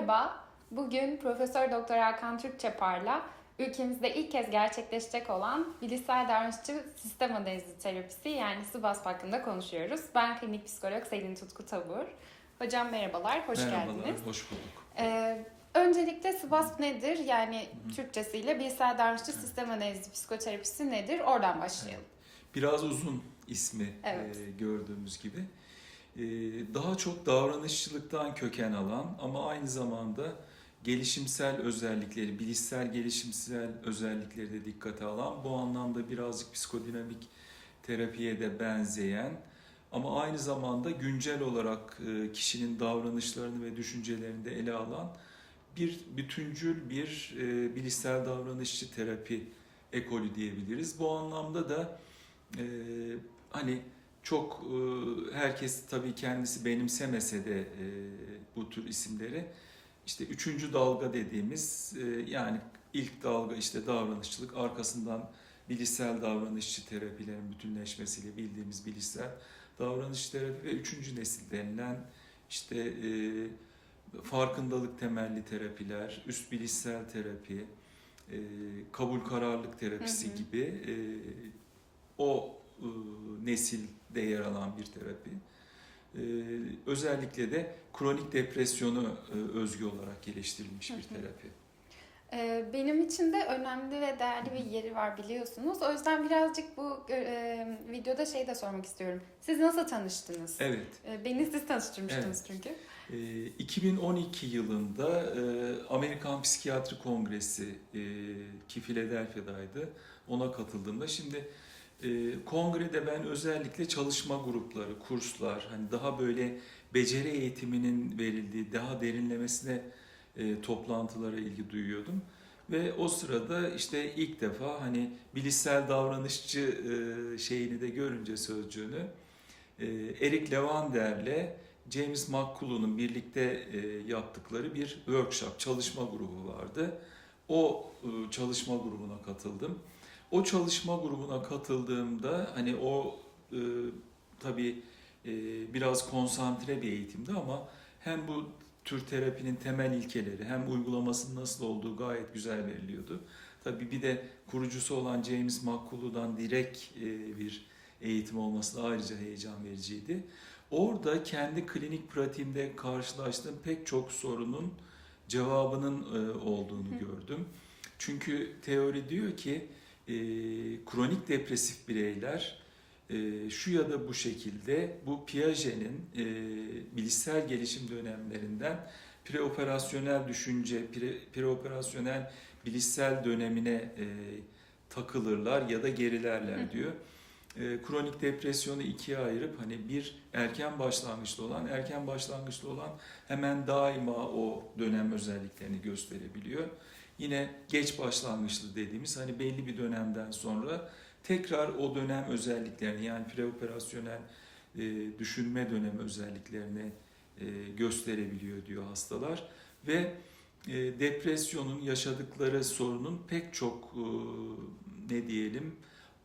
Merhaba. Bugün Profesör Doktor Erkan Türkçepar'la ülkemizde ilk kez gerçekleşecek olan bilişsel davranışçı sistem analizi terapisi yani SBASP hakkında konuşuyoruz. Ben klinik psikolog Selin Tutku Tabur. Hocam merhabalar, hoş Merhabalar, geldiniz. hoş bulduk. Ee, öncelikle SBASP nedir? Yani Türkçesiyle bilişsel davranışçı sistem analizi psikoterapisi nedir? Oradan başlayalım. Biraz uzun ismi Evet. e, gördüğümüz gibi. E, daha çok davranışçılıktan köken alan ama aynı zamanda gelişimsel özellikleri, bilişsel gelişimsel özellikleri de dikkate alan, bu anlamda birazcık psikodinamik terapiye de benzeyen ama aynı zamanda güncel olarak e, kişinin davranışlarını ve düşüncelerini de ele alan bir bütüncül bir e, bilişsel davranışçı terapi ekolü diyebiliriz. Bu anlamda da e, hani çok e, herkes tabii kendisi benimsemese de e, bu tür isimleri işte üçüncü dalga dediğimiz e, yani ilk dalga işte davranışçılık arkasından bilişsel davranışçı terapilerin bütünleşmesiyle bildiğimiz bilişsel davranış terapi ve üçüncü nesil denilen işte e, farkındalık temelli terapiler, üst bilişsel terapi, e, kabul kararlılık terapisi Hı hı. gibi e, o nesilde yer alan bir terapi. E, özellikle de kronik depresyonu e, özgü olarak geliştirilmiş bir terapi. Benim için de önemli ve değerli bir yeri var biliyorsunuz. O yüzden birazcık bu e, videoda şey de sormak istiyorum. Siz nasıl tanıştınız? Evet. Beni siz tanıştırmıştınız çünkü. E, 2012 yılında e, Amerikan Psikiyatri Kongresi e, ki Philadelphia'daydı. Ona katıldığımda şimdi e, kongrede ben özellikle çalışma grupları, kurslar, hani daha böyle beceri eğitiminin verildiği, daha derinlemesine e, toplantılara ilgi duyuyordum. Ve o sırada işte ilk defa hani bilişsel davranışçı e, şeyini de görünce sözcüğünü e, Eric Levander'le James McCullough'un birlikte e, yaptıkları bir workshop, çalışma grubu vardı. O e, çalışma grubuna katıldım. O çalışma grubuna katıldığımda hani o e, tabii e, biraz konsantre bir eğitimdi ama hem bu tür terapinin temel ilkeleri hem uygulamasının nasıl olduğu gayet güzel veriliyordu. Tabii bir de kurucusu olan James McCullough'dan direkt e, bir eğitim olması da ayrıca heyecan vericiydi. Orada kendi klinik pratiğimde karşılaştığım pek çok sorunun cevabının e, olduğunu gördüm. Çünkü teori diyor ki e, kronik depresif bireyler e, şu ya da bu şekilde bu Piaget'in e, bilişsel gelişim dönemlerinden preoperasyonel düşünce, pre, preoperasyonel bilişsel dönemine e, takılırlar ya da gerilerler diyor. E, kronik depresyonu ikiye ayırıp hani bir erken başlangıçlı olan, erken başlangıçlı olan hemen daima o dönem özelliklerini gösterebiliyor. Yine geç başlangıçlı dediğimiz hani belli bir dönemden sonra tekrar o dönem özelliklerini yani preoperasyonel e, düşünme dönemi özelliklerini e, gösterebiliyor diyor hastalar ve e, depresyonun yaşadıkları sorunun pek çok e, ne diyelim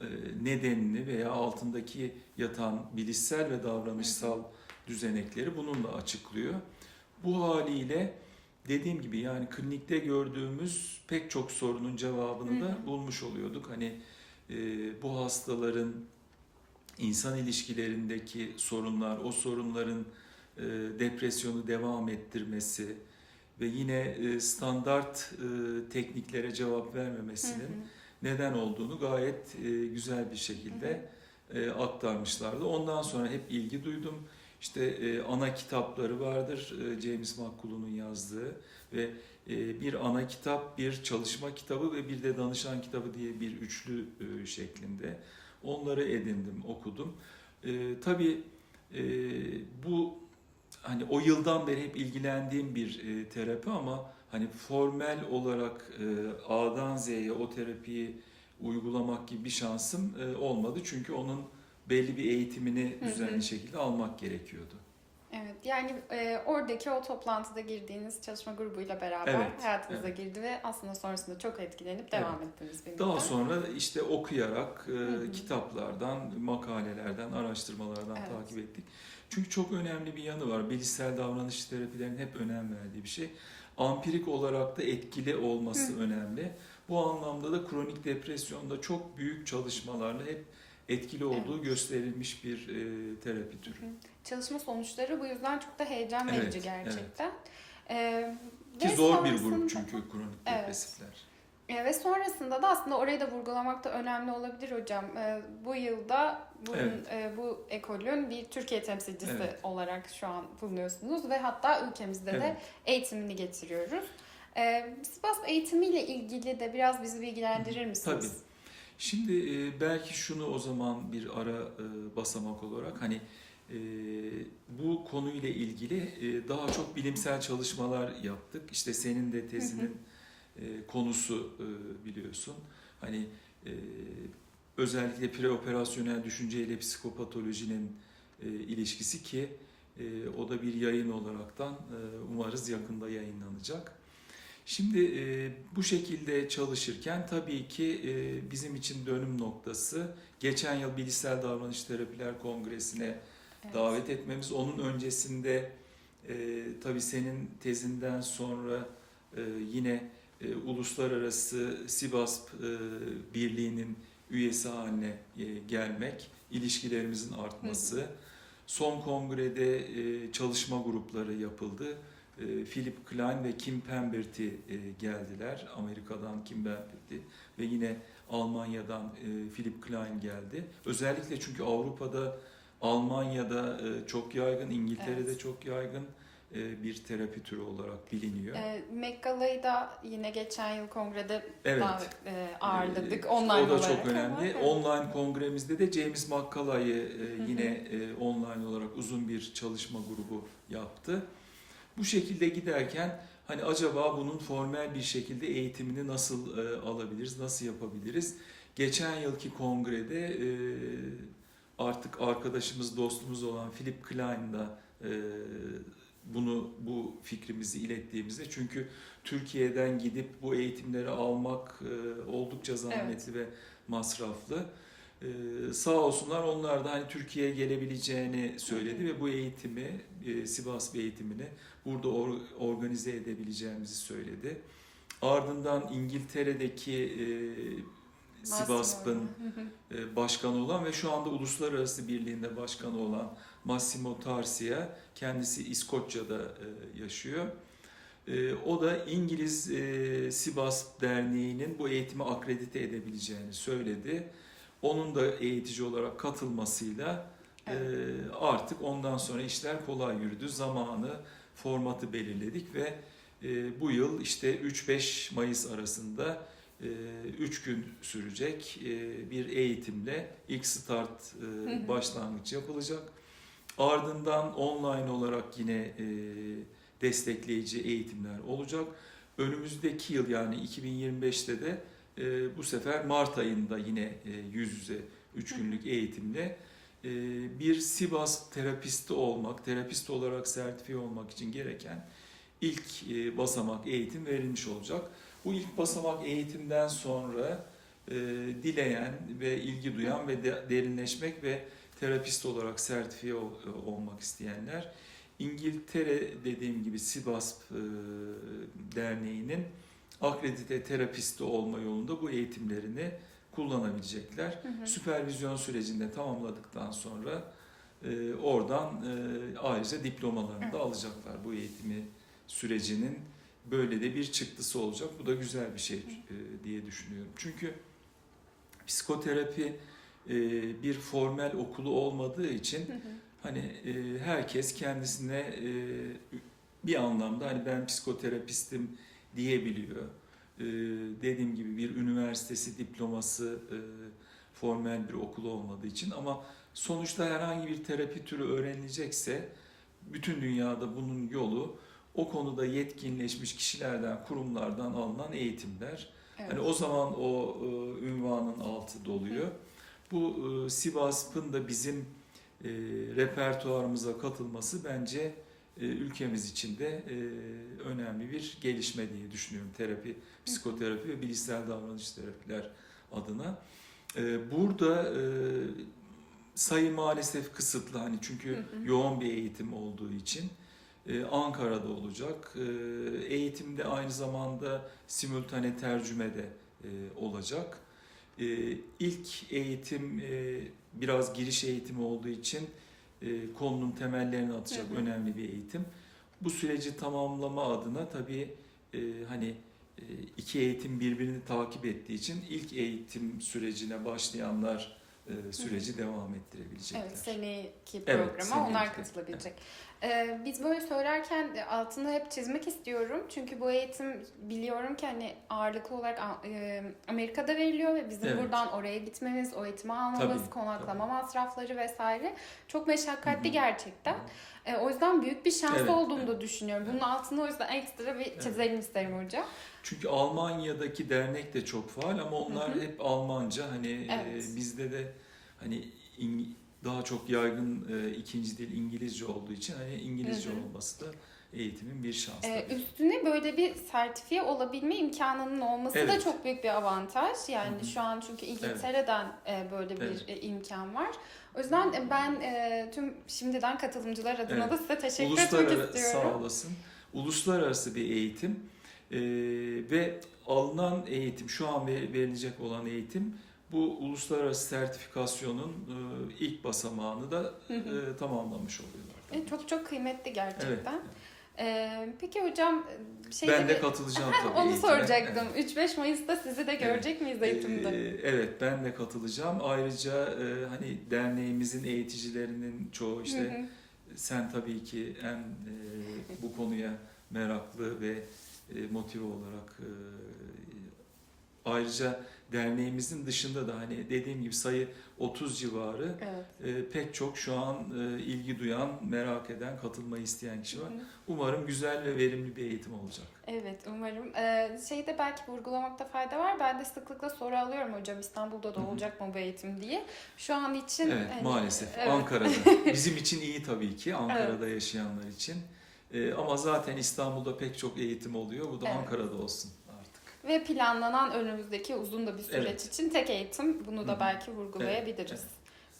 e, nedenini veya altındaki yatan bilişsel ve davranışsal düzenekleri bununla açıklıyor. Bu haliyle dediğim gibi yani klinikte gördüğümüz pek çok sorunun cevabını Hı da hı. bulmuş oluyorduk. Hani e, bu hastaların insan ilişkilerindeki sorunlar, o sorunların e, depresyonu devam ettirmesi ve yine e, standart e, tekniklere cevap Hı vermemesinin hı. neden olduğunu gayet e, güzel bir şekilde e, aktarmışlardı. Ondan sonra hep ilgi duydum. İşte e, ana kitapları vardır e, James McCullough'un yazdığı ve e, bir ana kitap, bir çalışma kitabı ve bir de danışan kitabı diye bir üçlü e, şeklinde. Onları edindim, okudum. E, tabii e, bu hani o yıldan beri hep ilgilendiğim bir e, terapi ama hani formel olarak e, A'dan Z'ye o terapiyi uygulamak gibi bir şansım e, olmadı. Çünkü onun belli bir eğitimini Hı hı. düzenli şekilde almak gerekiyordu. Evet yani e, oradaki o toplantıda girdiğiniz çalışma grubuyla beraber Evet, hayatınıza girdi ve aslında sonrasında çok etkilenip devam ettiniz birlikte. Daha sonra işte okuyarak, e, hı. kitaplardan, makalelerden, araştırmalardan Evet. takip ettik. Çünkü çok önemli bir yanı var. Bilişsel davranış terapilerin hep önem verdiği bir şey. ampirik olarak da etkili olması Hı. önemli. Bu anlamda da kronik depresyonda çok büyük çalışmalarla hep etkili olduğu Evet. gösterilmiş bir e, terapi türü. Çalışma sonuçları bu yüzden çok da heyecan Evet, verici gerçekten. Ee, Ki zor bir grup çünkü kronik Evet. depresifler. E, ve sonrasında da aslında orayı da vurgulamak da önemli olabilir hocam. E, bu yılda bunun, Evet. e, bu ekolün bir Türkiye temsilcisi Evet. olarak şu an bulunuyorsunuz ve hatta ülkemizde de Evet. eğitimini getiriyoruz. E, SİBAS eğitimiyle ilgili de biraz bizi bilgilendirir misiniz? Tabii. Şimdi e, belki şunu o zaman bir ara e, basamak olarak hani e, bu konuyla ilgili e, daha çok bilimsel çalışmalar yaptık. İşte senin de tezinin e, konusu e, biliyorsun. Hani e, özellikle preoperasyonel düşünceyle psikopatolojinin e, ilişkisi ki e, o da bir yayın olaraktan e, umarız yakında yayınlanacak. Şimdi e, bu şekilde çalışırken tabii ki e, bizim için dönüm noktası geçen yıl Bilişsel Davranış Terapiler Kongresi'ne Evet. davet etmemiz. Onun öncesinde e, tabii senin tezinden sonra e, yine e, uluslararası SİBASP e, Birliği'nin üyesi haline e, gelmek, ilişkilerimizin artması. Son kongrede e, çalışma grupları yapıldı. E, Philip Klein ve Kim Pemberty e, geldiler. Amerika'dan Kim Pemberty ve yine Almanya'dan e, Philip Klein geldi. Özellikle çünkü Avrupa'da, Almanya'da e, çok yaygın, İngiltere'de Evet. çok yaygın e, bir terapi türü olarak biliniyor. E, Meggala'yı da yine geçen yıl kongrede Evet. e, ağırladık Ee, online O da olarak. çok önemli. ama, evet. Online kongremizde de James McCullough'ı e, yine e, online olarak uzun bir çalışma grubu yaptı. Bu şekilde giderken hani acaba bunun formel bir şekilde eğitimini nasıl e, alabiliriz, nasıl yapabiliriz? Geçen yılki kongrede e, artık arkadaşımız, dostumuz olan Philip Klein'da e, bunu bu fikrimizi ilettiğimizde çünkü Türkiye'den gidip bu eğitimleri almak e, oldukça zahmetli ve masraflı. E, sağ olsunlar onlar da hani Türkiye'ye gelebileceğini söyledi ve bu eğitimi, e, Sivas eğitimini burada or- organize edebileceğimizi söyledi. Ardından İngiltere'deki e, hı. e, başkanı olan ve şu anda Uluslararası Birliği'nde başkanı olan Massimo Tarsia, kendisi İskoçya'da e, yaşıyor. E, O da İngiliz e, Sibas Derneği'nin bu eğitimi akredite edebileceğini söyledi. Onun da eğitici olarak katılmasıyla e, artık ondan sonra işler kolay yürüdü. Zamanı, formatı belirledik ve e, bu yıl işte 3-5 Mayıs arasında 3 gün sürecek e, bir eğitimle ilk start e, başlangıç yapılacak. Ardından online olarak yine e, destekleyici eğitimler olacak. Önümüzdeki yıl yani 2025'te de e, bu sefer Mart ayında yine e, yüz yüze 3 günlük eğitimle e, bir Sibas terapisti olmak, terapist olarak sertifiye olmak için gereken ilk e, basamak eğitim verilmiş olacak. Bu ilk basamak eğitimden sonra e, dileyen ve ilgi duyan ve de- derinleşmek ve terapist olarak sertifiye ol- olmak isteyenler İngiltere dediğim gibi Sibasp e, Derneği'nin akredite terapisti olma yolunda bu eğitimlerini kullanabilecekler. Hı hı. Süpervizyon sürecinde tamamladıktan sonra e, oradan e, ayrıca diplomalarını da alacaklar bu eğitimi sürecinin böyle de bir çıktısı olacak. Bu da güzel bir şey e, diye düşünüyorum. Çünkü psikoterapi e, bir formel okulu olmadığı için Hı hı. hani e, herkes kendisine e, bir anlamda hani ben psikoterapistim diyebiliyor. E, dediğim gibi bir üniversitesi diploması e, formel bir okul olmadığı için ama sonuçta herhangi bir terapi türü öğrenilecekse bütün dünyada bunun yolu o konuda yetkinleşmiş kişilerden, kurumlardan alınan eğitimler. Evet. Hani o zaman o e, ünvanın altı doluyor. Bu e, Sivasp'ın da bizim e, repertuarımıza katılması bence ülkemiz için de e, önemli bir gelişme diye düşünüyorum. Terapi, psikoterapi ve bilişsel davranış terapiler adına. E, burada e, sayı maalesef kısıtlı hani çünkü Hı hı. yoğun bir eğitim olduğu için e, Ankara'da olacak. E, eğitimde aynı zamanda simultane tercümede e, olacak. E, ilk eğitim e, biraz giriş eğitimi olduğu için e, konunun temellerini atacak Hı hı. önemli bir eğitim. Bu süreci tamamlama adına tabii e, hani e, iki eğitim birbirini takip ettiği için ilk eğitim sürecine başlayanlar e, süreci devam ettirebilecekler. Evet, seneki Evet, programa onlar seneki. katılabilecek. Ee, biz böyle söylerken de altını hep çizmek istiyorum. Çünkü bu eğitim biliyorum ki hani ağırlıklı olarak e, Amerika'da veriliyor ve bizim Evet. buradan oraya gitmemiz, o eğitimi almamız, Tabii, konaklama masrafları vesaire çok meşakkatli Hı hı. gerçekten. Ee, o yüzden büyük bir şans Evet, olduğunu da evet. düşünüyorum. Bunun altını o yüzden ekstra bir çizelim isterim hocam. Çünkü Almanya'daki dernek de çok faal ama onlar Hı hı. hep Almanca. Hani e, Evet. bizde de hani İng- daha çok yaygın e, ikinci dil İngilizce olduğu için hani İngilizce Hı hı. olması da eğitimin bir şansı. Ee, tabii. üstüne böyle bir sertifiye olabilme imkanının olması da Evet. çok büyük bir avantaj. Yani Hı hı. şu an çünkü İngiltere'den e, böyle bir Evet. e, imkan var. O yüzden e, ben e, tüm şimdiden katılımcılar adına Evet. da size teşekkür etmek Uluslararası istiyorum. sağ olasın. Uluslararası bir eğitim e, ve alınan eğitim şu an ver- verilecek olan eğitim bu uluslararası sertifikasyonun ilk basamağını da Hı hı. tamamlamış oluyorlar. tabii çok çok kıymetli gerçekten. Evet. E, peki hocam e, şey ben de bir- katılacağım tabii onu eğitime. soracaktım. 3-5 Mayıs'ta sizi de görecek miyiz eğitimde? Ee, evet ben de katılacağım. Ayrıca e, hani derneğimizin eğiticilerinin çoğu işte Hı hı. sen tabii ki en e, bu konuya meraklı ve e, motive olarak e, ayrıca derneğimizin dışında da hani dediğim gibi sayı 30 civarı Evet. e, pek çok şu an e, ilgi duyan, merak eden, katılmayı isteyen kişi var. Hı. Umarım güzel ve verimli bir eğitim olacak. Evet umarım. Ee, şeyde belki vurgulamakta fayda var. Ben de sıklıkla soru alıyorum hocam İstanbul'da da hı. olacak mı bu eğitim diye. Şu an için Evet hani, maalesef evet. Ankara'da. Bizim için iyi tabii ki Ankara'da yaşayanlar için. Ee, ama zaten İstanbul'da pek çok eğitim oluyor. Bu da Evet. Ankara'da olsun. Ve planlanan önümüzdeki uzun da bir süreç Evet. için tek eğitim. Bunu da belki vurgulayabiliriz. Evet,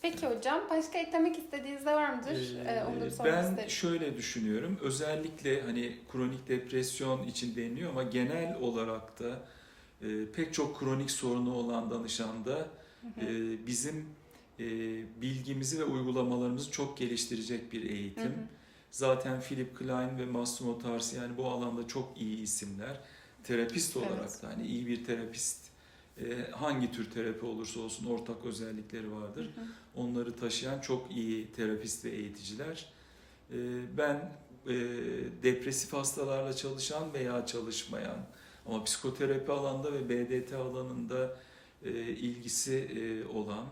Peki hocam başka eklemek istediğiniz de var mıdır? Ee, Ee, onu da sormak ben isterim. şöyle düşünüyorum. Özellikle hani kronik depresyon için deniliyor ama genel olarak da e, pek çok kronik sorunu olan danışanda e, bizim e, bilgimizi ve uygulamalarımızı çok geliştirecek bir eğitim. Hı hı. Zaten Philip Klein ve Massimo Tarsi yani bu alanda çok iyi isimler. Terapist Evet. olarak da hani iyi bir terapist e, hangi tür terapi olursa olsun ortak özellikleri vardır. Hı hı. Onları taşıyan çok iyi terapist ve eğiticiler. E, Ben e, depresif hastalarla çalışan veya çalışmayan ama psikoterapi alanda ve BDT alanında e, ilgisi e, olan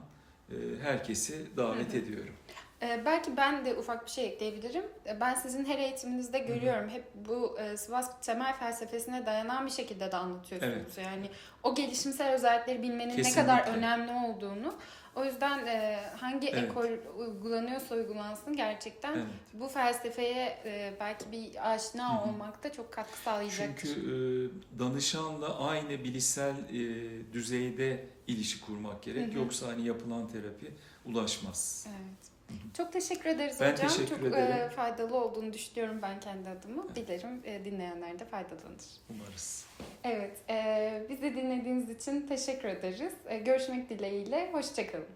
e, herkesi davet Hı hı. ediyorum. Ee, belki ben de ufak bir şey ekleyebilirim. Ee, Ben sizin her eğitiminizde görüyorum. Hep bu e, Sivas temel felsefesine dayanan bir şekilde de anlatıyorsunuz. Yani o gelişimsel özellikleri bilmenin Kesinlikle. ne kadar önemli olduğunu. O yüzden e, hangi Evet. ekol uygulanıyorsa uygulansın gerçekten Evet. bu felsefeye e, belki bir aşina Hı hı. olmakta çok katkı sağlayacaktır. Çünkü e, danışanla aynı bilişsel e, düzeyde ilişki kurmak gerek. Hı hı. Yoksa hani yapılan terapi ulaşmaz. Evet. Çok teşekkür ederiz Ben hocam. teşekkür çok ederim. e, faydalı olduğunu düşünüyorum ben kendi adıma. Dilerim e, dinleyenler de faydalanır. Umarız. Evet, e, bizi dinlediğiniz için teşekkür ederiz. E, görüşmek dileğiyle, hoşçakalın.